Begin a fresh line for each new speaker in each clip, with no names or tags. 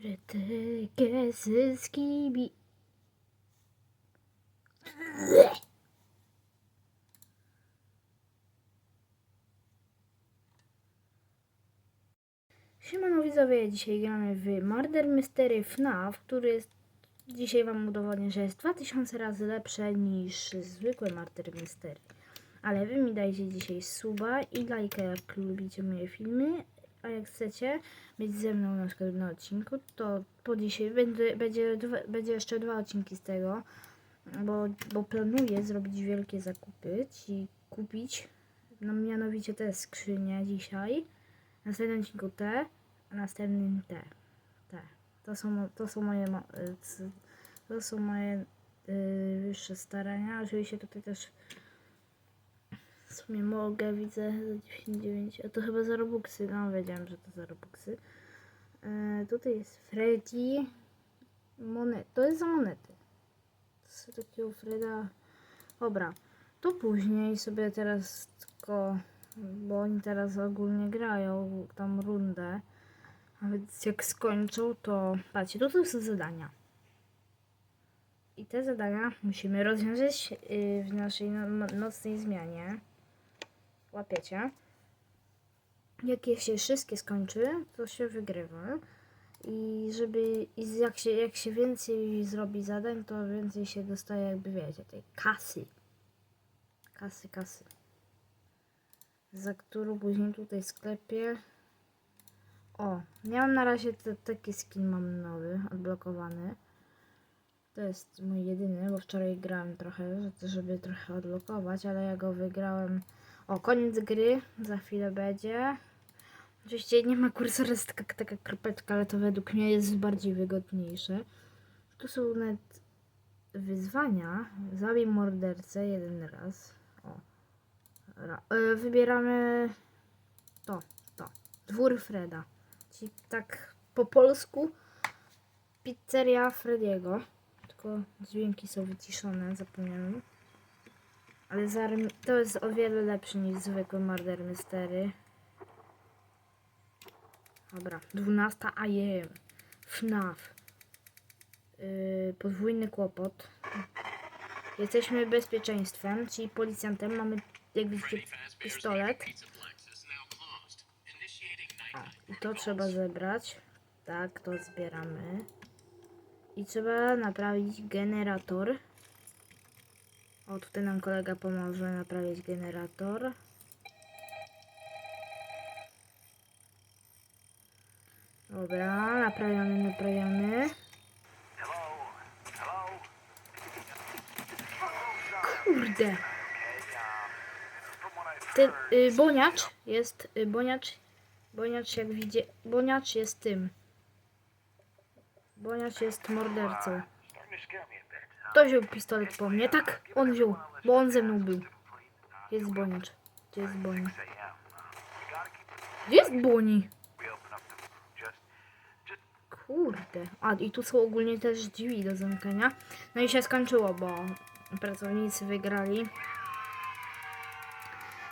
Rytykę skibi. Siemano widzowie, dzisiaj gramy w Murder Mystery FNAF, który jest, dzisiaj wam udowodnię, że jest 2000 razy lepsze niż zwykłe Murder Mystery. Ale wy mi dajcie dzisiaj suba i lajka, jak lubicie moje filmy, a jak chcecie być ze mną na przykład na odcinku, to po dzisiaj będzie, będzie, dwa, będzie jeszcze dwa odcinki z tego, bo, bo planuję zrobić wielkie zakupy i kupić, no mianowicie te skrzynie dzisiaj, w następnym odcinku te, a następnym te. Te. To są, to są moje mo- y, to są moje y, wyższe starania. Oczywiście tutaj też w sumie mogę, widzę za 99, a to chyba za Robuxy, no wiedziałem, że to za Robuxy. E, tutaj jest Freddy, monet, to jest za monety. To jest takiego Freda, dobra, to później sobie teraz tylko, bo oni teraz ogólnie grają tam rundę, a więc jak skończą, to patrzcie, to są zadania. I te zadania musimy rozwiązać y, w naszej no, nocnej zmianie. Łapiecie. Jak się wszystkie skończy, to się wygrywa. I żeby i jak się, jak się więcej zrobi zadań, to więcej się dostaje jakby wiecie, tej kasy. Kasy, kasy. Za którą później tutaj w sklepie. O, ja mam na razie te, taki skin mam nowy, odblokowany. To jest mój jedyny, bo wczoraj grałem trochę, że- żeby trochę odblokować, ale ja go wygrałem. O, koniec gry, za chwilę będzie. Oczywiście nie ma kursora, jest taka, taka kropeczka, ale to według mnie jest bardziej wygodniejsze. Tu są nawet wyzwania. Zabij mordercę jeden raz. O. Ra, e, wybieramy to, to. Dwór Freda. Czyli tak po polsku pizzeria Frediego. Tylko dźwięki są wyciszone, zapomniałem. Ale to jest o wiele lepszy niż zwykły Murder Mystery. Dobra, 12 AM. FNAF. Yy, podwójny kłopot. Jesteśmy bezpieczeństwem, czyli policjantem. Mamy, jak widzicie, pistolet. O, I to trzeba zebrać. Tak, to zbieramy. I trzeba naprawić generator. O, tutaj nam kolega pomoże naprawić generator. Dobra, naprawiamy, naprawiamy. Kurde. Ten y, boniacz jest, y, boniacz, boniacz jak widzi, boniacz jest tym. Boniacz jest mordercą. Kto wziął pistolet po mnie? Tak, on wziął, bo on ze mną był. Gdzie jest boniacz? Gdzie jest boni? Gdzie jest boni? Kurde. A i tu są ogólnie też drzwi do zamykania. No i się skończyło, bo pracownicy wygrali.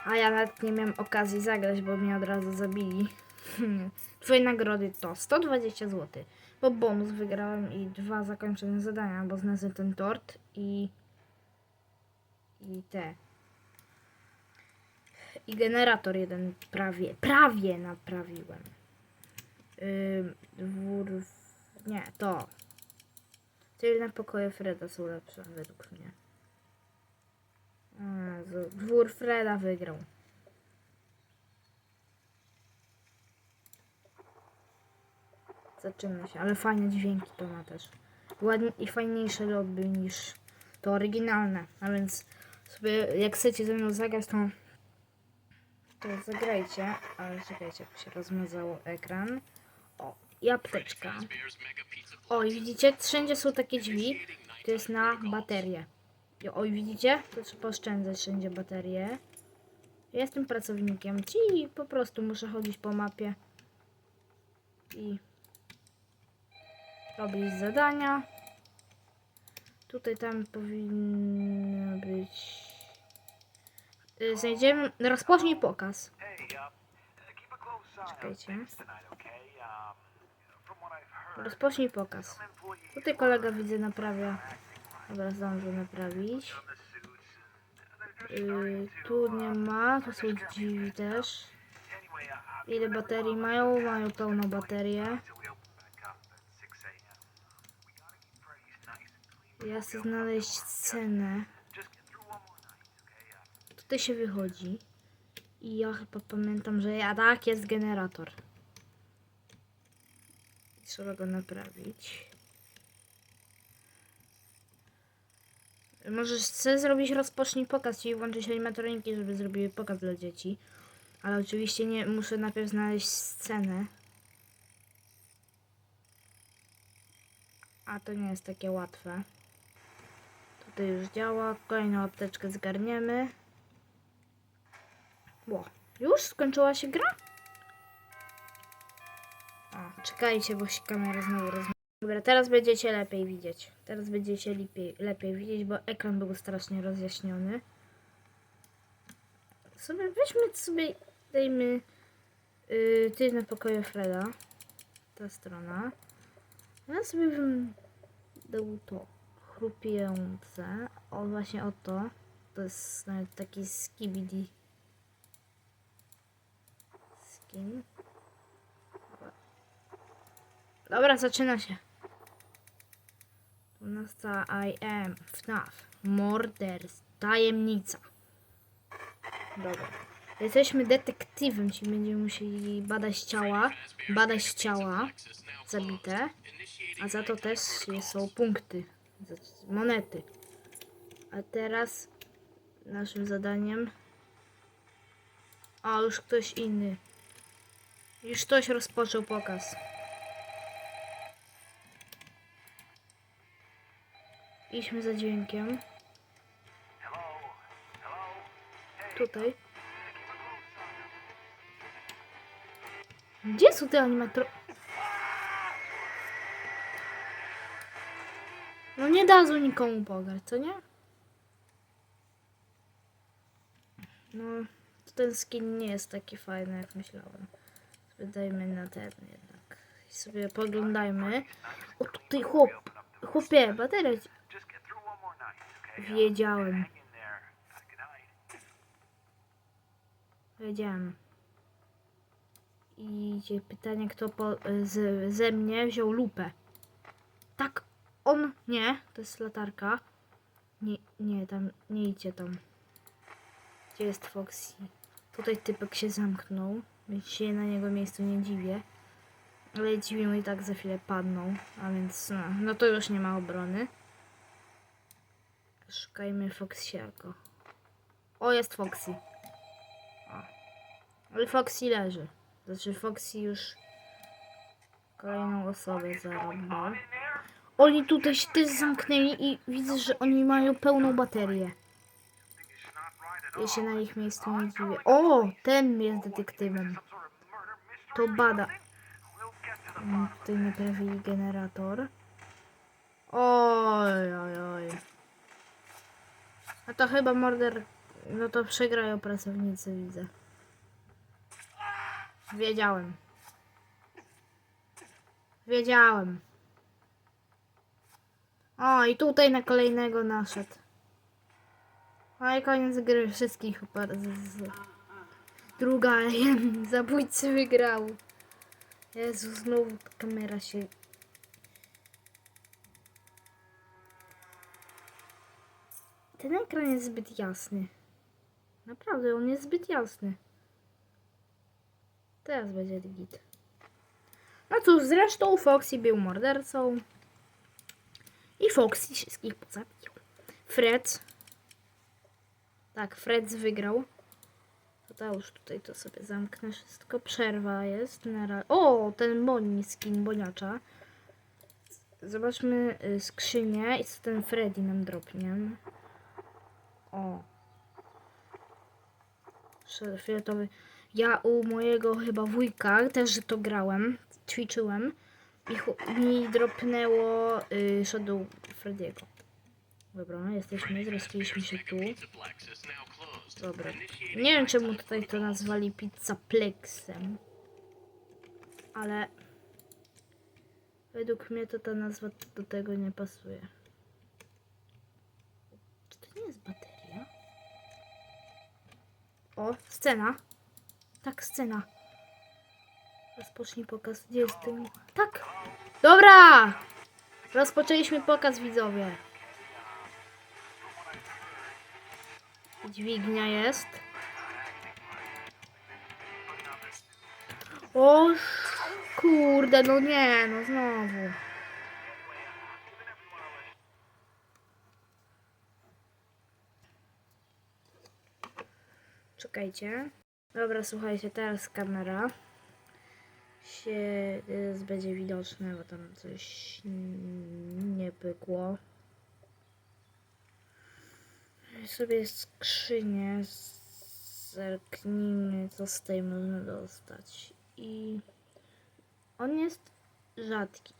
A ja nawet nie miałem okazji zagrać, bo mnie od razu zabili. Twoje nagrody to 120 zł. Bo bonus wygrałem i dwa zakończone zadania, bo znalazłem ten tort i i te. I generator jeden prawie, prawie naprawiłem. W- Nie, to. Tylne pokoje Freda są lepsze według mnie. Jezu, Dwór Freda wygrał. Zaczyna się, ale fajne dźwięki to ma też. Ładnie i fajniejsze lobby niż to oryginalne. A więc sobie, jak chcecie ze mną zagrać, to, to zagrajcie. Ale czekajcie, jak się rozmazało ekran. O, i apteczka. O, i widzicie, wszędzie są takie drzwi. To jest na baterię. I- Oj, widzicie? To trzeba oszczędzać wszędzie baterie. Ja Jestem pracownikiem, czyli po prostu muszę chodzić po mapie i robić zadania. Tutaj tam powinno być. Y, Znajdziemy. Rozpocznij pokaz.
Uh,
Czekajcie.
Um,
Rozpocznij pokaz. Tutaj kolega widzę naprawia. Dobra, zdążę naprawić. Yy, tu nie ma, tu są drzwi też. Ile baterii mają? Mają pełną baterię. Ja chcę znaleźć cenę. Tutaj się wychodzi. I ja chyba pamiętam, że ja tak jest generator. Trzeba go naprawić. Możesz chcę zrobić rozpocznij pokaz, czyli włączyć animatroniki, żeby zrobiły pokaz dla dzieci. Ale oczywiście nie muszę najpierw znaleźć scenę. A to nie jest takie łatwe. Tutaj już działa. Kolejną apteczkę zgarniemy. Ło. Już skończyła się gra? O, czekajcie, bo się kamera znowu rozmawia. Dobra, teraz będziecie lepiej widzieć. Teraz będziecie lepiej, lepiej widzieć, bo ekran był strasznie rozjaśniony. Sobie weźmy sobie, dajmy yy, tylne pokoje Freda. Ta strona. Ja sobie bym dał to chrupiące. O, właśnie o to. To jest nawet taki skibidi skin. Dobra, zaczyna się. U nas ta I am FNAF Morders Tajemnica. Dobra. Jesteśmy detektywem, czyli będziemy musieli badać ciała, badać ciała zabite, a za to też są punkty, monety. A teraz naszym zadaniem... A, już ktoś inny. Już ktoś rozpoczął pokaz. Idźmy za dźwiękiem. Tutaj. Gdzie są te animatro... nie dadzą nikomu pograć, co nie? No, ten skin nie jest taki fajny, jak myślałem. Wydajmy na ten jednak. I sobie poglądajmy. O, tutaj chłop. Chłopie, bateria. Wiedziałem. Wiedziałem. I pytanie, kto po, z, ze mnie wziął lupę. On, nie, to jest latarka. Nie, nie, tam, nie idźcie tam. Gdzie jest Foxy? Tutaj typek się zamknął, więc się na niego miejscu nie dziwię. Ale dziwi mu i tak za chwilę padną, a więc no, no to już nie ma obrony. Szukajmy Foxiako. O, jest Foxy. O. Ale Foxy leży. Znaczy Foxy już kolejną osobę zarąba. Oni tutaj się też zamknęli i widzę, że oni mają pełną baterię. Ja się na ich miejscu nie dziwię. O, ten jest detektywem. To bada. Mm, Tutaj naprawili generator. Oj, oj, oj. A to chyba morder. No to przegrają pracownicy, widzę. Wiedziałem. Wiedziałem. O, i tutaj na kolejnego naszedł. No i koniec gry. Wszystkich. Druga zabójcy wygrał. Jezu, znowu kamera się... Ten ekran jest zbyt jasny. Naprawdę, on jest zbyt jasny. Teraz będzie git. No cóż, zresztą Foxy był mordercą. I Foxy wszystkich pozabił. Fred. Tak, Fred wygrał. To już tutaj to sobie zamknę wszystko. Przerwa jest. Na o, ten boni skin boniacza. Zobaczmy y, skrzynię i co ten Freddy nam dropnie. O. Fioletowy. Ja u mojego chyba wujka też to grałem, ćwiczyłem i mi dropnęło y, Shadow Freddy'ego. Dobra, jesteśmy, zresztiliśmy się tu. Dobra. Nie wiem czemu tutaj to nazwali pizzaplexem. Ale Według mnie to ta nazwa do tego nie pasuje. Czy to nie jest bateria? O, scena. Tak, scena. Rozpocznij pokaz. Gdzie? Tak! Dobra! Rozpoczęliśmy pokaz, widzowie. Dźwignia jest. O kurde, no nie, no znowu. Czekajcie. Dobra, słuchajcie, teraz kamera się y, będzie widoczne, bo tam coś nie pykło. Sobie skrzynię zerknijmy, co z tej można dostać. I on jest rzadki,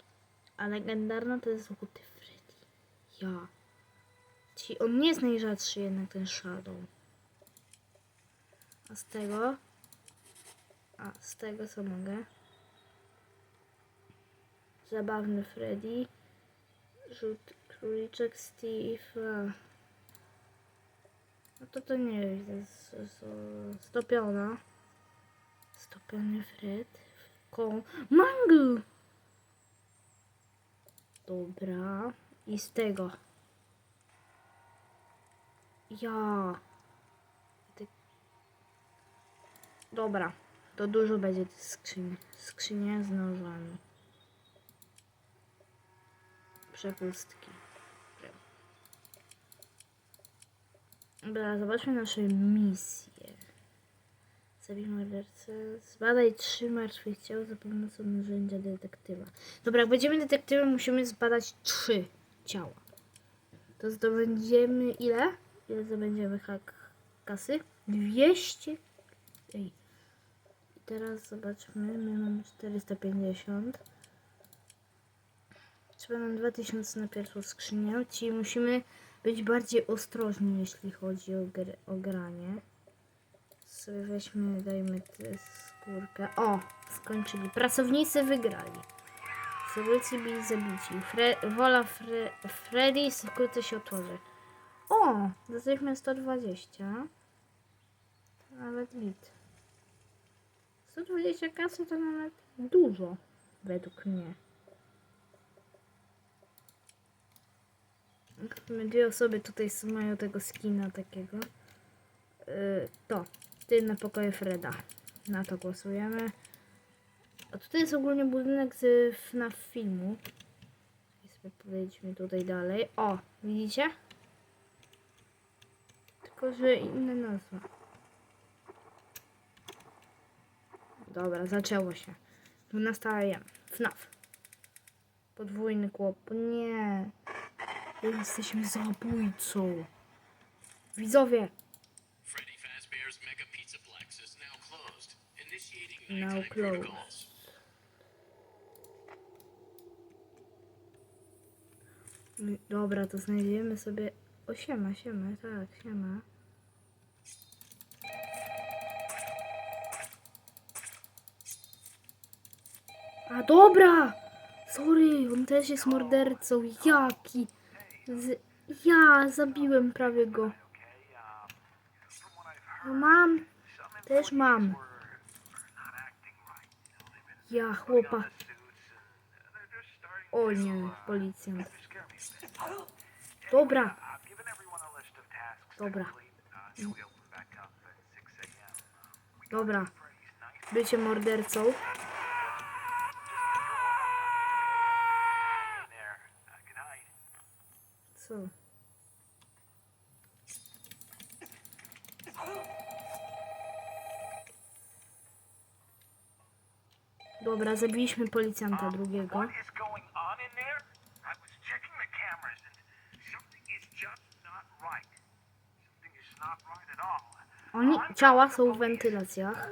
a legendarna to jest złoty Freddy. Ja. Ci, on nie jest najrzadszy jednak ten Shadow. A z tego? A, z tego co mogę? Zabawny Freddy. Żółty króliczek Steve. No to to nie o, stopiona. Stopiony Fred. Ko Mango! Dobra. I z tego. Ja. Ty- Dobra. To dużo będzie tych skrzyń. Skrzynie z nożami. Przepustki. Dobra, zobaczmy nasze misje. Zabij mordercę. Zbadaj trzy martwe ciała za pomocą narzędzia detektywa. Dobra, jak będziemy detektywem, musimy zbadać trzy ciała. To zdobędziemy ile? Ile zdobędziemy hak kasy? 200. Ej. I teraz zobaczmy, my mamy 450. Trzeba nam 2000 na pierwszą skrzynię, czyli musimy być bardziej ostrożni, jeśli chodzi o, gr o granie. Sobie weźmy, dajmy tę skórkę. O, skończyli. Pracownicy wygrali. Zabójcy byli zabici. Fre wola Fre Freddy wkrótce się otworzy. O, dostaliśmy 120. To nawet lit. 120 kasy to nawet dużo, według mnie. Dwie osoby tutaj mają tego skina takiego. Yy, to. Tylne pokoje Freda. Na to głosujemy. A tutaj jest ogólnie budynek z FNAF filmu. I sobie podejdźmy tutaj dalej. O, widzicie? Tylko, że inne nazwa. Dobra, zaczęło się. 12 AM. FNAF. Podwójny kłop. Nie. Jesteśmy zabójcą. Widzowie,
now closed.
Dobra, to znajdziemy sobie. O, siema, siema, tak, siema. A dobra! Sorry, on też jest mordercą. Jaki? Z... Ja zabiłem prawie go. Mam. Też mam. Ja, chłopa. O nie, policjant. Dobra. Dobra. Dobra. Bycie mordercą. Co? Dobra, zabiliśmy policjanta drugiego.
What is going on in there? I was checking the cameras and something is just not right. Something is not right. At all.
Oni, ciała są w wentylacjach.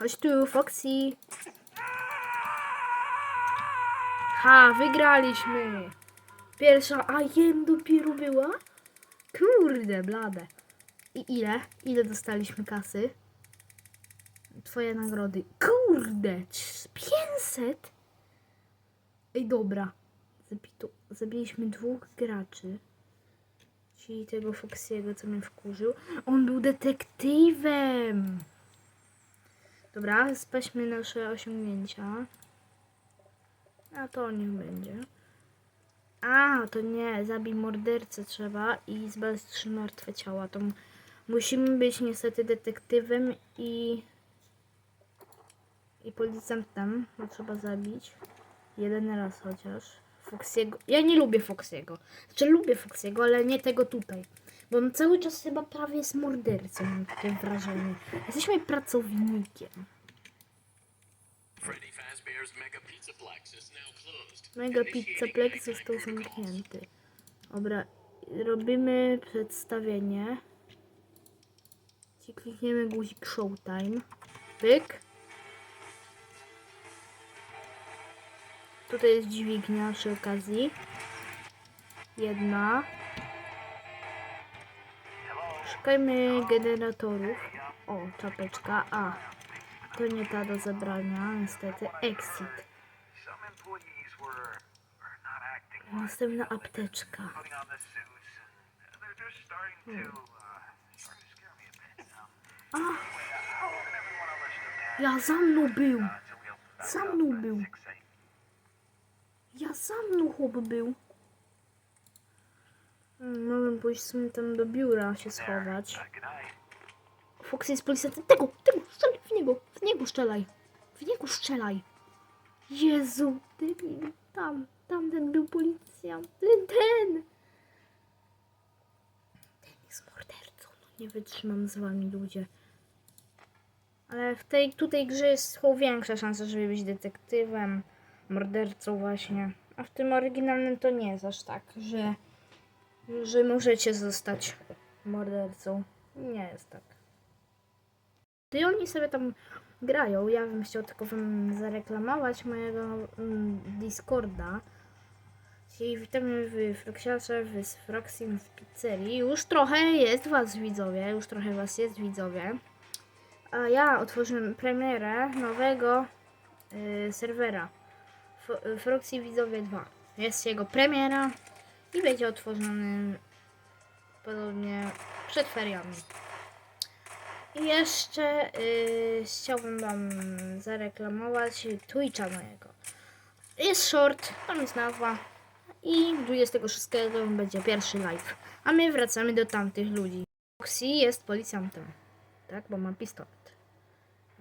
Chodź tu, Foxy. Ha, wygraliśmy. Pierwsza, a jem dopiero była? Kurde, blade. I ile? Ile dostaliśmy kasy? Twoje nagrody. Kurde, 500? Ej, dobra. Zabito, zabiliśmy dwóch graczy. Czyli tego Foxiego, co mnie wkurzył. On był detektywem. Dobra, spaśmy nasze osiągnięcia. A to niech będzie. A, to nie, zabij mordercę trzeba i zbadać trzy martwe ciała. To musimy być niestety detektywem i i policjantem, bo trzeba zabić. Jeden raz chociaż. Foxiego. Ja nie lubię Foxiego. Znaczy lubię Foxiego, ale nie tego tutaj. Bo on cały czas chyba prawie jest mordercą, mam takie wrażenie. Jesteśmy pracownikiem.
Mega Pizzaplex night
został zamknięty. Dobra, robimy przedstawienie. Ci klikniemy guzik Showtime. Pyk. Tutaj jest dźwignia przy okazji. Jedna. Szukajmy generatorów. O, czapeczka. A, to nie ta do zabrania, niestety. Exit. Następna apteczka.
me a
ja za mną był. Za mną był.
6 a.m.
Ja za mną chłop był. Mogłem pójść w sumie tam do biura się schować. Fox jest policjantem. Tego, tego, strzelaj w niego. W niego strzelaj. W niego strzelaj. Jezu, debil. Tam, tamten był policjant. Ten, ten. Ten jest mordercą. No nie wytrzymam z wami ludzie. Ale w tej tutaj grze jest chyba większa szansa, żeby być detektywem, mordercą właśnie. A w tym oryginalnym to nie jest aż tak, że, że możecie zostać mordercą. Nie jest tak. I oni sobie tam grają. Ja bym chciał tylko wam zareklamować mojego mm, Discorda. Czyli witamy w Froksiarze, w Froxim w pizzerii. Już trochę jest was widzowie, już trochę was jest widzowie. A ja otworzyłem premierę nowego y, serwera Froxy Widzowie 2. Jest jego premiera i będzie otworzony podobnie przed feriami. I jeszcze y, chciałbym Wam zareklamować Twitcha mojego. Jest short, tam jest nazwa. I 26 będzie pierwszy live. A my wracamy do tamtych ludzi. Foxy jest policjantem. Tak, bo ma pistolet.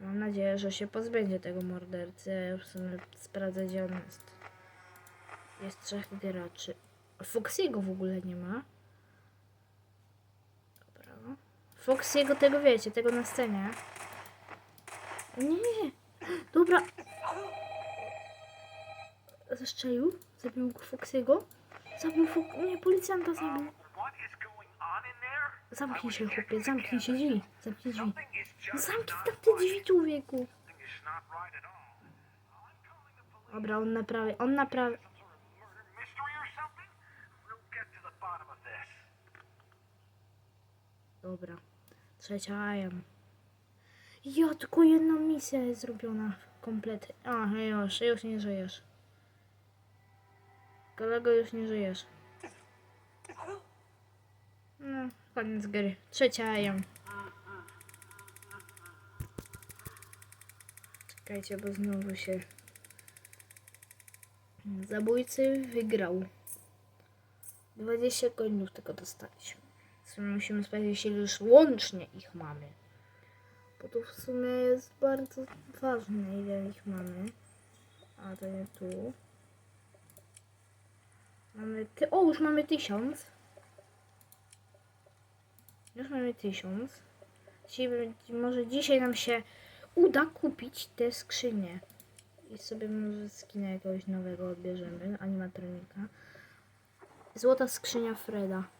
Mam nadzieję, że się pozbędzie tego mordercy. Ja już sobie sprawdzę, gdzie on jest. Jest trzech graczy. Foxiego w ogóle nie ma. Dobra. Foxiego tego wiecie, tego na scenie. Nie. Dobra. Zaszczelił? Zabił Foxiego? Zabił Fok... Nie, policjanta zabił. Zamknij się, chłopie, zamknij się drzwi. Zamknij drzwi. Zamknij tam te drzwi, człowieku. Dobra, on naprawi, on naprawi. Dobra. Trzecia AM. Ja, tylko jedna misja jest zrobiona kompletnie. A, już, już nie żyjesz. Kolego, już nie żyjesz. No, koniec gry. Trzecia AM. Czekajcie, bo znowu się... Zabójcy wygrał. 20 coinów tylko dostaliśmy. W sumie musimy sprawdzić, ile już łącznie ich mamy. Bo to w sumie jest bardzo ważne, ile ich mamy. A to nie tu. Mamy ty o, już mamy tysiąc. Już mamy tysiąc. Dzisiaj, może dzisiaj nam się uda kupić te skrzynie. I sobie może skina jakiegoś nowego odbierzemy, animatronika. Złota skrzynia Freda.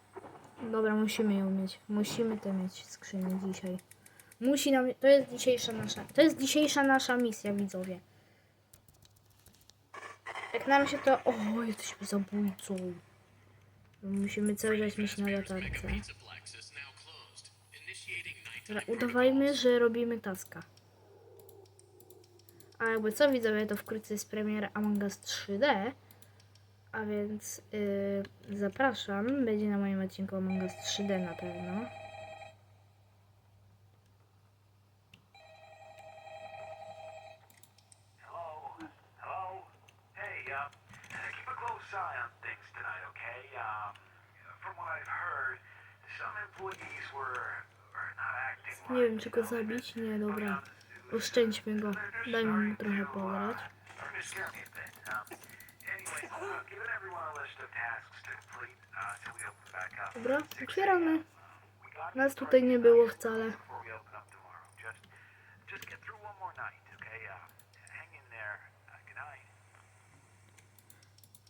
Dobra, musimy ją mieć. Musimy to mieć skrzynię dzisiaj. Musi nam, to jest dzisiejsza nasza, to jest dzisiejsza nasza misja, widzowie. Jak nam się to, o, jesteśmy zabójcą. Musimy cały czas mieć na latarce. Dobra, udawajmy, że robimy taska. A jakby co widzowie, to wkrótce jest premiera Among Us 3D. A więc yy, zapraszam. Będzie na moim odcinku Among Us 3D na pewno.
Hello? Hello? Hey, uh, keep a close eye on things tonight, okay? Um, from what I've heard, some employees were, were not acting
Nie wiem, czy go zabić. Nie, dobra. Oszczędźmy go. Dajmy mu trochę pograć. Dobra, otwieramy. Nas tutaj nie było wcale.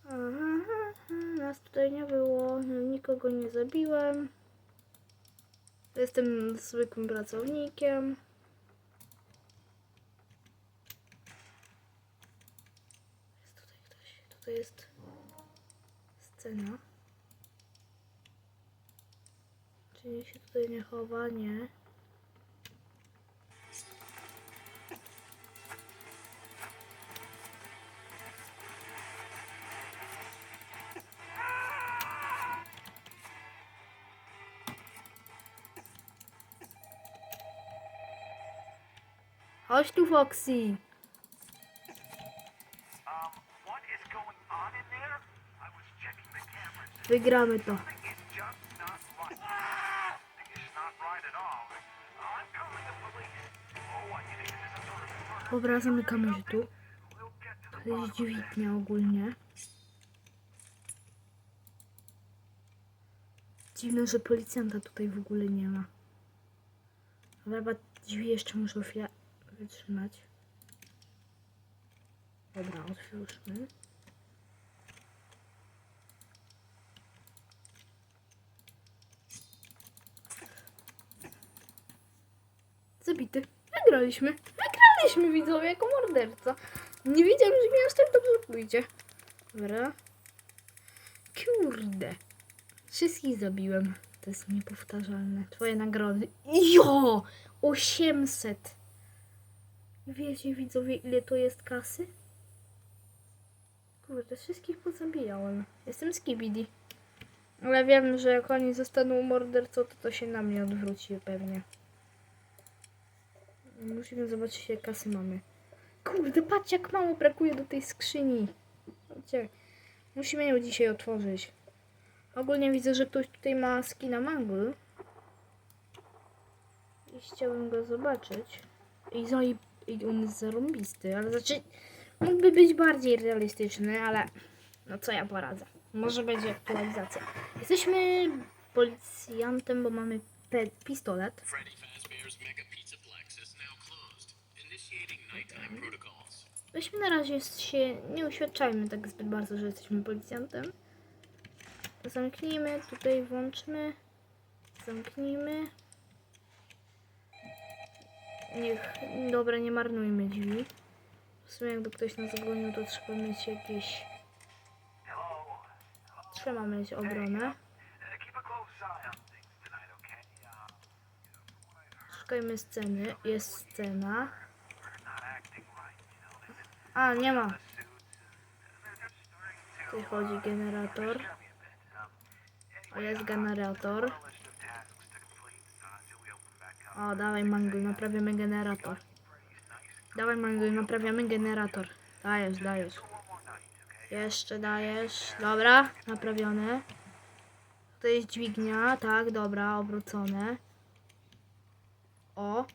Aha, nas tutaj nie było. Nikogo nie zabiłem. Jestem zwykłym pracownikiem. Jest tutaj ktoś. Tutaj jest scena. Czyli się tutaj nie chowa, nie. Chodź tu, Foxy.
Of murder?
Dobra, zamykamy się tu.
To
To jest dźwignia ogólnie. Dziwne, że policjanta tutaj w ogóle nie ma. Dobra, drzwi jeszcze muszę wytrzymać. Dobra, otwórzmy. Zabity. Wygraliśmy. Wygraliśmy, widzowie, jako morderca. Nie wiedziałem, że mi aż tak dobrze pójdzie. Dobra. Kurde. Wszystkich zabiłem. To jest niepowtarzalne. Twoje nagrody. Jo! 800. Wiecie, widzowie, ile to jest kasy? Kurde, wszystkich pozabijałem. Jestem skibidi. Ale wiem, że jak oni zostaną mordercą, to to się na mnie odwróci pewnie. Musimy zobaczyć, jak kasy mamy. Kurde, patrz jak mało brakuje do tej skrzyni. Musimy ją dzisiaj otworzyć. Ogólnie widzę, że ktoś tutaj ma skina mangle. I chciałbym go zobaczyć. I, za, i on jest zarąbisty, ale znaczy mógłby być bardziej realistyczny, ale no co ja poradzę. Może będzie aktualizacja. Jesteśmy policjantem, bo mamy pistolet. Weźmy na razie się, nie uświadczajmy tak zbyt bardzo, że jesteśmy policjantem. Zamknijmy, tutaj włączmy. Zamknijmy. Niech, dobra, nie marnujmy drzwi. W sumie jakby ktoś nas zagonił, to trzeba mieć jakieś, trzeba mieć obronę. Szukajmy sceny, jest scena. A, nie ma. Tutaj chodzi generator. O, jest generator. O, dawaj mangle, naprawiamy generator. Dawaj mangle, naprawiamy generator. Dajesz, dajesz. Jeszcze dajesz. Dobra, naprawione. To jest dźwignia, tak, dobra, obrócone. O.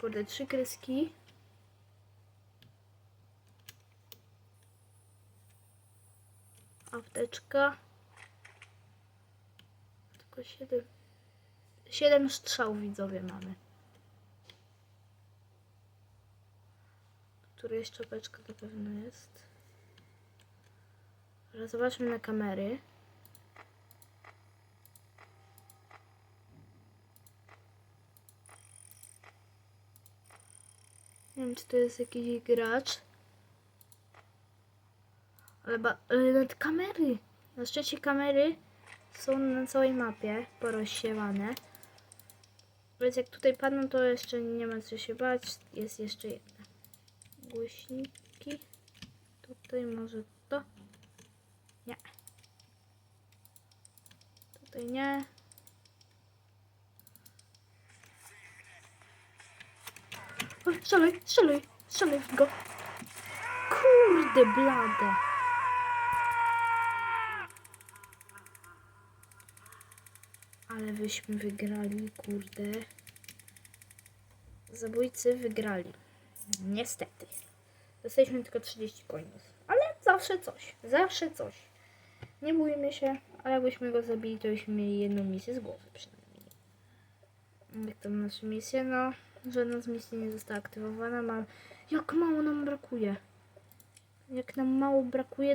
Kurde, trzy kreski. Apteczka. Tylko siedem. Siedem strzał widzowie mamy. Który jeszcze czapeczka na pewno jest. Dobra, zobaczmy na kamery. Wiem, czy to jest jakiś gracz. Ale, ba- ale nawet kamery. Na szczęście kamery są na całej mapie porozsiewane. Więc jak tutaj padną, to jeszcze nie ma co się bać. Jest jeszcze jedna. Głośniki. Tutaj może to. Nie. Tutaj nie. O, Strzelaj, strzelaj, strzelaj go. Kurde blade. Ale wyśmy wygrali, kurde. Zabójcy wygrali. Niestety. Dostaliśmy tylko 30 coinów. Ale zawsze coś. Zawsze coś. Nie bójmy się, ale jakbyśmy go zabili, to byśmy mieli jedną misję z głowy przynajmniej. Jak tam nasze misje? No, żadna z misji nie została aktywowana. Mam... Jak mało nam brakuje. Jak nam mało brakuje,